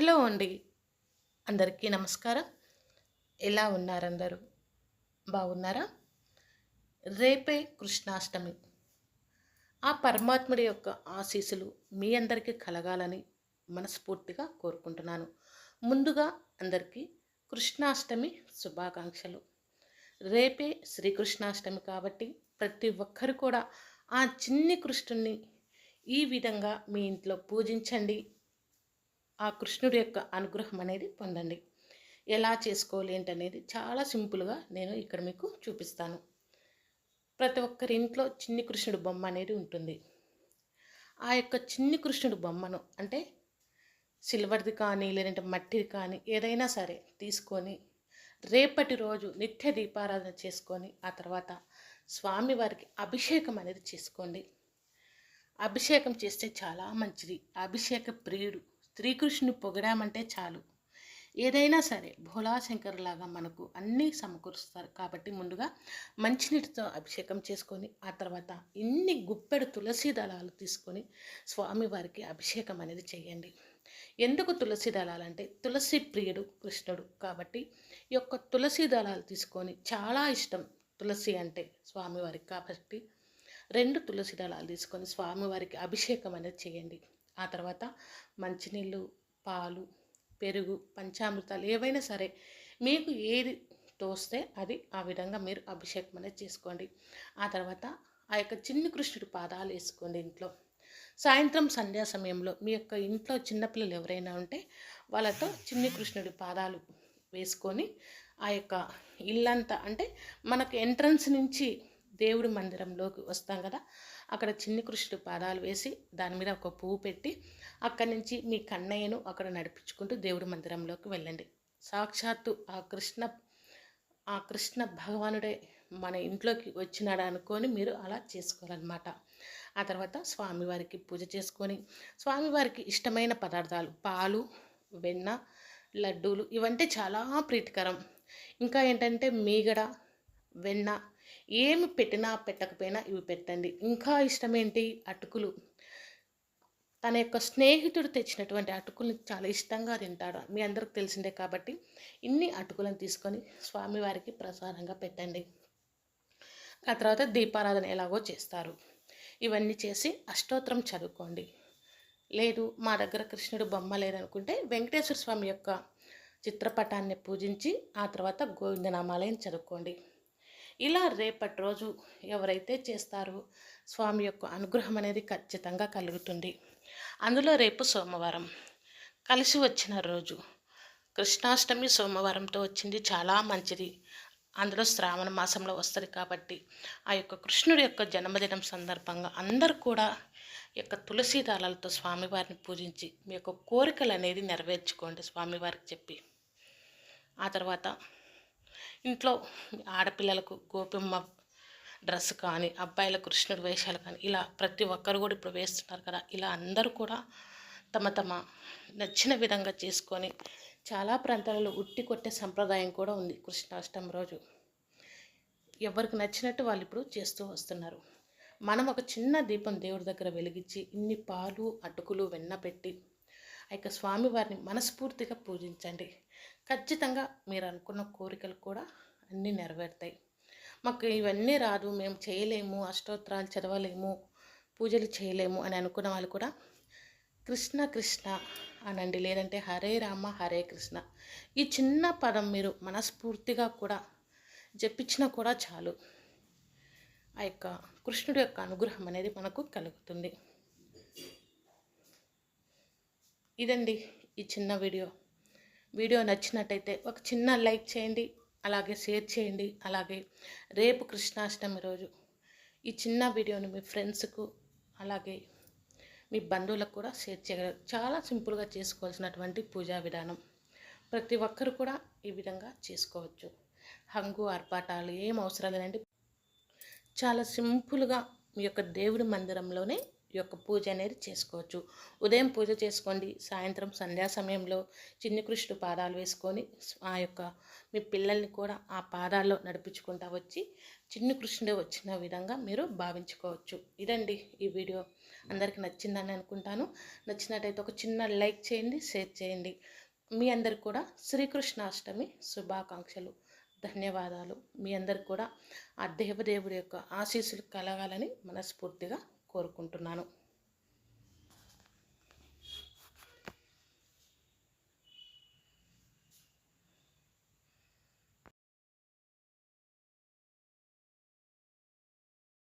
Hello అండి. అందరికీ నమస్కారం. ఎలా ఉన్నారందరూ? బాగున్నారా? రేపే కృష్ణాష్టమి. ఆ పరమాత్ముడి యొక్క ఆశీస్సులు మీ అందరికీ కలగాలని మనస్ఫూర్తిగా కోరుకుంటున్నాను. ముందుగా అందరికీ కృష్ణాష్టమి శుభాకాంక్షలు. రేపే శ్రీకృష్ణాష్టమి కాబట్టి ప్రతి ఒక్కరు కూడా ఆ చిన్ని కృష్ణుణ్ణి ఈ విధంగా మీ ఇంట్లో పూజించండి. ఆ కృష్ణుడి యొక్క అనుగ్రహం అనేది పొందండి. ఎలా చేసుకోవాలి ఏంటనేది చాలా సింపుల్గా నేను ఇక్కడ మీకు చూపిస్తాను. ప్రతి ఒక్కరి ఇంట్లో చిన్ని కృష్ణుడు బొమ్మ అనేది ఉంటుంది. ఆ యొక్క చిన్ని కృష్ణుడు బొమ్మను అంటే సిల్వర్ది కానీ లేదంటే మట్టిది కానీ ఏదైనా సరే తీసుకొని రేపటి రోజు నిత్య దీపారాధన చేసుకొని ఆ తర్వాత స్వామివారికి అభిషేకం అనేది చేసుకోండి. అభిషేకం చేస్తే చాలా మంచిది. అభిషేక ప్రియుడు శ్రీకృష్ణుని పొగడామంటే చాలు. ఏదైనా సరే భోలాశంకర్లాగా మనకు అన్నీ సమకూరుస్తారు. కాబట్టి ముందుగా మంచినీటితో అభిషేకం చేసుకొని ఆ తర్వాత ఇన్ని గుప్పెడు తులసి దళాలు తీసుకొని స్వామివారికి అభిషేకం అనేది చేయండి. ఎందుకు తులసి దళాలంటే తులసి ప్రియుడు కృష్ణుడు కాబట్టి ఈ యొక్క తులసి దళాలు తీసుకొని చాలా ఇష్టం తులసి అంటే స్వామివారికి కాబట్టి రెండు తులసి దళాలు తీసుకొని స్వామివారికి అభిషేకం అనేది చేయండి. ఆ తర్వాత మంచినీళ్ళు పాలు పెరుగు పంచామృతాలు ఏవైనా సరే మీకు ఏది తోస్తే అది ఆ విధంగా మీరు అభిషేకం అనేది చేసుకోండి. ఆ తర్వాత ఆ యొక్క చిన్ని కృష్ణుడి పాదాలు వేసుకోండి ఇంట్లో. సాయంత్రం సంధ్యా సమయంలో మీ యొక్క ఇంట్లో చిన్నపిల్లలు ఎవరైనా ఉంటే వాళ్ళతో చిన్ని కృష్ణుడి పాదాలు వేసుకొని ఆ యొక్క ఇల్లంతా అంటే మనకు ఎంట్రన్స్ నుంచి దేవుడి మందిరంలోకి వస్తాం కదా అక్కడ చిన్ని కృష్ణుడి పాదాలు వేసి దాని మీద ఒక పువ్వు పెట్టి అక్కడి నుంచి మీ కన్నయ్యను అక్కడ నడిపించుకుంటూ దేవుడి మందిరంలోకి వెళ్ళండి. సాక్షాత్తు ఆ కృష్ణ ఆ కృష్ణ భగవానుడే మన ఇంట్లోకి వచ్చినాడు అనుకొని మీరు అలా చేసుకోవాలన్నమాట. ఆ తర్వాత స్వామివారికి పూజ చేసుకొని స్వామివారికి ఇష్టమైన పదార్థాలు పాలు వెన్న లడ్డూలు ఇవంటే చాలా ప్రీతికరం. ఇంకా ఏంటంటే మీగడ వెన్న ఏమి పెట్టినా పెట్టకపోయినా ఇవి పెట్టండి. ఇంకా ఇష్టమేంటి? అటుకులు. తన యొక్క స్నేహితుడు తెచ్చినటువంటి అటుకుల్ని చాలా ఇష్టంగా తింటాడు. మీ అందరికి తెలిసిందే కాబట్టి ఇన్ని అటుకులను తీసుకొని స్వామివారికి ప్రసాదంగా పెట్టండి. ఆ తర్వాత దీపారాధన ఎలాగో చేస్తారు. ఇవన్నీ చేసి అష్టోత్తరం చదువుకోండి. లేదు మా దగ్గర కృష్ణుడు బొమ్మ లేదనుకుంటే వెంకటేశ్వర స్వామి యొక్క చిత్రపటాన్ని పూజించి ఆ తర్వాత గోవిందనామాలయం చదువుకోండి. ఇలా రేపటి రోజు ఎవరైతే చేస్తారో స్వామి యొక్క అనుగ్రహం అనేది ఖచ్చితంగా కలుగుతుంది. అందులో రేపు సోమవారం కలిసి వచ్చిన రోజు కృష్ణాష్టమి సోమవారంతో వచ్చింది. చాలా మంచిది. అందులో శ్రావణ మాసంలో వస్తుంది కాబట్టి ఆ యొక్క కృష్ణుడి యొక్క జన్మదినం సందర్భంగా అందరూ కూడా యొక్క తులసి దళాలతో స్వామివారిని పూజించి మీ యొక్క కోరికలు అనేది నెరవేర్చుకోండి స్వామివారికి చెప్పి. ఆ తర్వాత ఇంట్లో ఆడపిల్లలకు గోపిమ్మ డ్రెస్ కానీ అబ్బాయిల కృష్ణుడి వేషాలు కానీ ఇలా ప్రతి ఒక్కరు కూడా ఇప్పుడు వేస్తున్నారు కదా ఇలా అందరూ కూడా తమ తమ నచ్చిన విధంగా చేసుకొని చాలా ప్రాంతాలలో ఉట్టి కొట్టే సంప్రదాయం కూడా ఉంది కృష్ణాష్టమి రోజు. ఎవరికి నచ్చినట్టు వాళ్ళు ఇప్పుడు చేస్తూ వస్తున్నారు. మనం ఒక చిన్న దీపం దేవుడి దగ్గర వెలిగించి ఇన్ని పాలు అటుకులు వెన్న పెట్టి ఆ యొక్క స్వామివారిని మనస్ఫూర్తిగా పూజించండి. ఖచ్చితంగా మీరు అనుకున్న కోరికలు కూడా అన్నీ నెరవేరుతాయి. మాకు ఇవన్నీ రాదు మేము చేయలేము అష్టోత్తరాలు చదవలేము పూజలు చేయలేము అని అనుకున్న వాళ్ళు కూడా కృష్ణ కృష్ణ అనండి. లేదంటే హరే రామ హరే కృష్ణ. ఈ చిన్న పదం మీరు మనస్ఫూర్తిగా కూడా జపించినా కూడా చాలు. ఆ యొక్క కృష్ణుడి యొక్క అనుగ్రహం అనేది మనకు కలుగుతుంది. ఇదండి ఈ చిన్న వీడియో. వీడియో నచ్చినట్టయితే ఒక చిన్న లైక్ చేయండి అలాగే షేర్ చేయండి అలాగే రేపు కృష్ణాష్టమి రోజు ఈ చిన్న వీడియోని మీ ఫ్రెండ్స్కు అలాగే మీ బంధువులకు కూడా షేర్ చేయగలరు చాలా సింపుల్గా చేసుకోవాల్సినటువంటి పూజా విధానం. ప్రతి ఒక్కరు కూడా ఈ విధంగా చేసుకోవచ్చు. హంగు ఆర్పాటాలు ఏం అవసరం లేదండి. చాలా సింపుల్గా మీ యొక్క దేవుడి మందిరంలోనే యొక్క పూజ అనేది చేసుకోవచ్చు. ఉదయం పూజ చేసుకోండి సాయంత్రం సంధ్యా సమయంలో చిన్ని కృష్ణుడు పాదాలు వేసుకొని ఆ యొక్క మీ పిల్లల్ని కూడా ఆ పాదాల్లో నడిపించుకుంటా వచ్చి చిన్ని కృష్ణుడే వచ్చిన విధంగా మీరు భావించుకోవచ్చు. ఇదండి ఈ వీడియో. అందరికీ నచ్చిందని అనుకుంటాను. నచ్చినట్టయితే ఒక చిన్న లైక్ చేయండి షేర్ చేయండి. మీ అందరికి కూడా శ్రీకృష్ణాష్టమి శుభాకాంక్షలు. ధన్యవాదాలు. మీ అందరికి కూడా ఆ దేవదేవుడి యొక్క ఆశీస్సులు కలగాలని మనస్ఫూర్తిగా కోరుకుంటున్నాను.